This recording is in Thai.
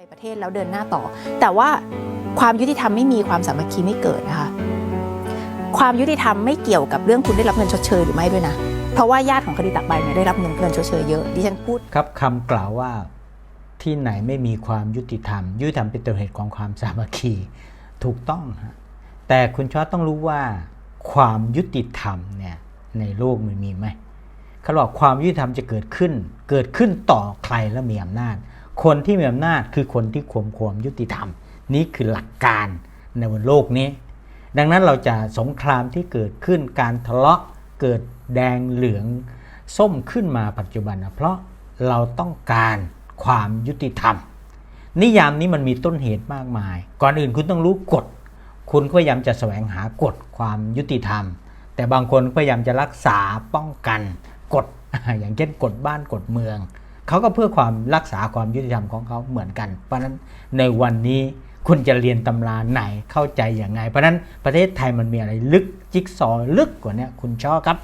ในประเทศแล้วเดินหน้าต่อ แต่ว่าความยุติธรรมไม่มีความสามัคคีไม่เกิดนะคะความยุติธรรมไม่เกี่ยวกับเรื่องคุณได้รับเงินชดเชยหรือไม่ด้วยนะเพราะว่าญาติของคดีตักใบเนี่ยได้รับเงินเงินชดเชยเยอะดิฉันพูดครับคำกล่าวว่าที่ไหนไม่มีความยุติธรรม ยุติธรรมเป็นตัวเหตุของความสามัคคีถูกต้องฮะแต่คุณชอตต้องรู้ว่า ความยุติธรรมเนี่ยในโลกมันมีไหมเขาบอกความยุติธรรมจะเกิดขึ้น เกิดขึ้นต่อใครและมีอำนาจ คนที่มีอำนาจคือคนที่ข่มควมยุติธรรม นี่คือหลักการในบนโลกนี้ ดังนั้นเราจะสงครามที่เกิดขึ้นการทะเลาะเกิดแดงเหลืองส้มขึ้นมาปัจจุบันนะเพราะเราต้องการความยุติธรรม นิยามนี้มันมีต้นเหตุมากมาย ก่อนอื่นคุณต้องรู้กฎ คุณพยายามจะแสวงหากฎความยุติธรรม แต่บางคนพยายามจะรักษาป้องกันกฎอย่างเช่นกฎบ้านกฎเมือง เขาก็เพื่อความรักษาความยุติธรรมของเขาเหมือนกัน เพราะนั้นในวันนี้คุณจะเรียนตำราไหนเข้าใจอย่างไง เพราะนั้นประเทศไทยมันมีอะไรลึกจิ๊กซอว์ลึกกว่านี้คุณชอบครับ